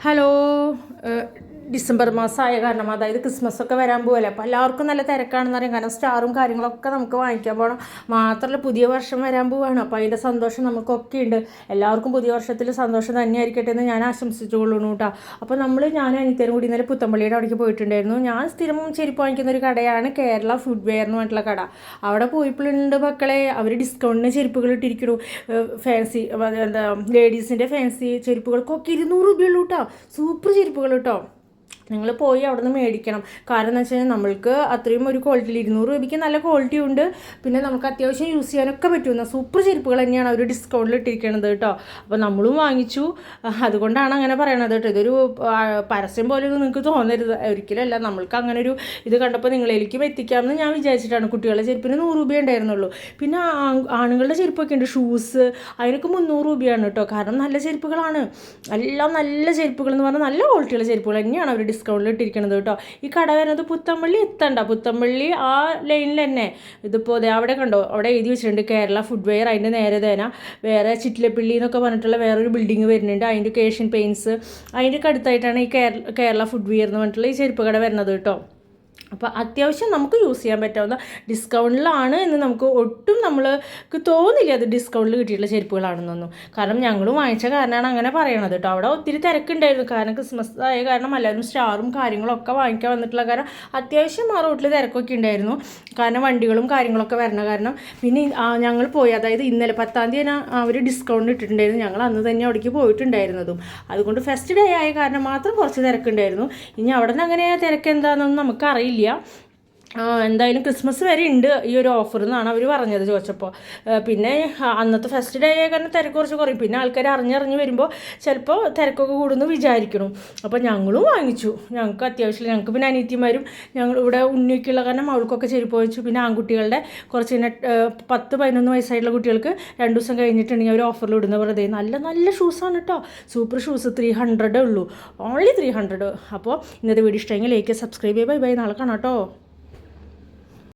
Hello December മാസമായ കാരണം അതായത് ക്രിസ്മസ് ഒക്കെ വരാൻ പോകല്ലേ അപ്പോൾ എല്ലാവർക്കും നല്ല തിരക്കാണെന്ന് അറിയാം. കാരണം സ്റ്റാറും കാര്യങ്ങളൊക്കെ നമുക്ക് വാങ്ങിക്കാൻ പോകണം മാത്രമല്ല പുതിയ വർഷം വരാൻ പോവുകയാണ് അപ്പോൾ അതിന്റെ സന്തോഷം നമുക്കൊക്കെ ഉണ്ട് എല്ലാവർക്കും പുതിയ വർഷത്തിൽ സന്തോഷം തന്നെയായിരിക്കട്ടെ എന്ന് ഞാൻ ആശംസിച്ചുകൊള്ളുന്നു കേട്ടോ. അപ്പോൾ നമ്മൾ ഞാൻ അനിത്തരും കൂടി ഇന്നലെ പുത്തമ്പള്ളിയുടെ അവിടേക്ക് പോയിട്ടുണ്ടായിരുന്നു. ഞാൻ സ്ഥിരം ചെരുപ്പ് വാങ്ങിക്കുന്ന ഒരു കടയാണ് കേരള ഫുഡ് വെയർ എന്ന് പറഞ്ഞിട്ടുള്ള കട. അവിടെ പോയപ്പോഴുണ്ട് മക്കളെ. അവർ ഡിസ്കൗണ്ടിന് ചെരുപ്പുകൾ ഇട്ടിരിക്കണു ഫാൻസി എന്താ ലേഡീസിന്റെ ഫാൻസി ചെരുപ്പുകൾക്കൊക്കെ ഇരുന്നൂറ് രൂപയുള്ളൂ കേട്ടോ. സൂപ്പർ ചെരുപ്പുകൾ കേട്ടോ. നിങ്ങൾ പോയി അവിടെ നിന്ന് മേടിക്കണം. കാരണം എന്ന് വെച്ച് കഴിഞ്ഞാൽ നമ്മൾക്ക് അത്രയും ഒരു ക്വാളിറ്റിയിൽ ഇരുന്നൂറ് രൂപയ്ക്ക് നല്ല ക്വാളിറ്റി ഉണ്ട്. പിന്നെ നമുക്ക് അത്യാവശ്യം യൂസ് ചെയ്യാനൊക്കെ പറ്റുന്ന സൂപ്പർ ചെരുപ്പുകൾ തന്നെയാണ് അവർ ഡിസ്കൗണ്ടിൽ ഇട്ടിരിക്കുന്നത് കേട്ടോ. അപ്പോൾ നമ്മളും വാങ്ങിച്ചു. അതുകൊണ്ടാണ് അങ്ങനെ പറയണത് കേട്ടോ. ഇതൊരു പരസ്യം പോലെ നിങ്ങൾക്ക് തോന്നരുത്. ഒരിക്കലല്ല നമ്മൾക്ക് അങ്ങനെ ഒരു ഇത് കണ്ടപ്പോൾ നിങ്ങളിലേക്കും എത്തിക്കാമെന്ന് ഞാൻ വിചാരിച്ചിട്ടാണ്. കുട്ടികളുടെ ചെരുപ്പിന് നൂറ് രൂപയേ ഉണ്ടായിരുന്നുള്ളൂ. പിന്നെ ആണുങ്ങളുടെ ചെരുപ്പൊക്കെ ഉണ്ട്. ഷൂസ് അതിനൊക്കെ മുന്നൂറ് രൂപയാണ് കേട്ടോ. കാരണം നല്ല ചെരുപ്പുകളാണ്. എല്ലാം നല്ല ചെരുപ്പുകൾ എന്ന് പറഞ്ഞാൽ നല്ല ക്വാളിറ്റിയുള്ള ചെരുപ്പുകൾ തന്നെയാണ് അവർ ഡിസ്കൗണ്ടിൽ ഇട്ടിരിക്കണത് കേട്ടോ. ഈ കട വരുന്നത് പുത്തമ്പള്ളി എത്തണ്ട. പുത്തമ്പള്ളി ആ ലൈനിൽ തന്നെ. ഇതിപ്പോൾ ദേ അവിടെ കണ്ടോ? അവിടെ എഴുതി വെച്ചിട്ടുണ്ട് കേരള ഫുഡ് വെയർ അതിന്റെ നേരെ തേന. വേറെ ചിറ്റിലപ്പള്ളി എന്നൊക്കെ പറഞ്ഞിട്ടുള്ള വേറൊരു ബിൽഡിംഗ് വരുന്നുണ്ട്. അതിന്റെ ഏഷ്യൻ പെയിൻസ് അതിന്റെ അടുത്തായിട്ടാണ് ഈ കേരള കേരള ഫുഡ് വെയർ എന്ന് പറഞ്ഞിട്ടുള്ള ഈ ചെരുപ്പ് കട വരുന്നത് കേട്ടോ. അപ്പോൾ അത്യാവശ്യം നമുക്ക് യൂസ് ചെയ്യാൻ പറ്റാവുന്ന ഡിസ്കൗണ്ടിലാണ് എന്ന് നമുക്ക് ഒട്ടും നമ്മൾക്ക് തോന്നില്ല അത് ഡിസ്കൗണ്ടിൽ കിട്ടിയിട്ടുള്ള ചെരുപ്പുകളാണെന്നൊന്നും. കാരണം ഞങ്ങളും വാങ്ങിച്ച കാരണമാണ് അങ്ങനെ പറയണത് കേട്ടോ. അവിടെ ഒത്തിരി തിരക്കുണ്ടായിരുന്നു. കാരണം ക്രിസ്മസ് ആയ കാരണം എല്ലാവരും സ്റ്റാറും കാര്യങ്ങളൊക്കെ വാങ്ങിക്കാൻ വന്നിട്ടുള്ള കാരണം അത്യാവശ്യം ആ റോട്ടിൽ തിരക്കൊക്കെ ഉണ്ടായിരുന്നു. കാരണം വണ്ടികളും കാര്യങ്ങളൊക്കെ വരണ കാരണം. പിന്നെ ഞങ്ങൾ പോയി. അതായത് ഇന്നലെ പത്താം തീയതി അവർ ഡിസ്കൗണ്ട് ഇട്ടിട്ടുണ്ടായിരുന്നു. ഞങ്ങൾ അന്ന് തന്നെ അവിടേക്ക് പോയിട്ടുണ്ടായിരുന്നതും. അതുകൊണ്ട് ഫസ്റ്റ് ഡേ ആയ കാരണം മാത്രം കുറച്ച് തിരക്കുണ്ടായിരുന്നു. ഇനി അവിടെ നിന്ന് അങ്ങനെ തിരക്ക് എന്താണെന്നൊന്നും നമുക്കറിയില്ല. ആ, എന്തായാലും ക്രിസ്മസ് വരെ ഉണ്ട് ഈ ഒരു ഓഫർ എന്നാണ് അവർ പറഞ്ഞത് ചോദിച്ചപ്പോൾ. പിന്നെ അന്നത്തെ ഫസ്റ്റ് ഡേ കാരണം തിരക്ക് കുറച്ച് കുറയും. പിന്നെ ആൾക്കാർ അറിഞ്ഞറിഞ്ഞ് വരുമ്പോൾ ചിലപ്പോൾ തിരക്കൊക്കെ കൂടുന്നു വിചാരിക്കണം. അപ്പോൾ ഞങ്ങളും വാങ്ങിച്ചു. ഞങ്ങൾക്ക് അത്യാവശ്യം ഞങ്ങൾക്ക് പിന്നെ അനിയത്തിമാരും ഞങ്ങൾ ഇവിടെ ഉണ്ണിക്കുള്ള കാരണം അവൾക്കൊക്കെ ചെരുപ്പ് വാങ്ങിച്ചു. പിന്നെ ആൺകുട്ടികളുടെ കുറച്ച് പിന്നെ പത്ത് പതിനൊന്ന് വയസ്സായിട്ടുള്ള കുട്ടികൾക്ക് രണ്ട് ദിവസം കഴിഞ്ഞിട്ടുണ്ടെങ്കിൽ അവർ ഓഫറിൽ ഇടുന്ന വെറുതെ നല്ല നല്ല ഷൂസാണ് കേട്ടോ സൂപ്പർ ഷൂസ് ത്രീ ഹൺഡ്രഡേ ഉള്ളൂ. ഓൺലി ത്രീ ഹൺഡ്രഡ് അപ്പോൾ ഇന്നത്തെ വീഡിയോ ഇഷ്ടമെങ്കിൽ ലൈക്ക് സബ്സ്ക്രൈബ് ചെയ്യുക ബൈ ബൈ നാളെ കാണാം കേട്ടോ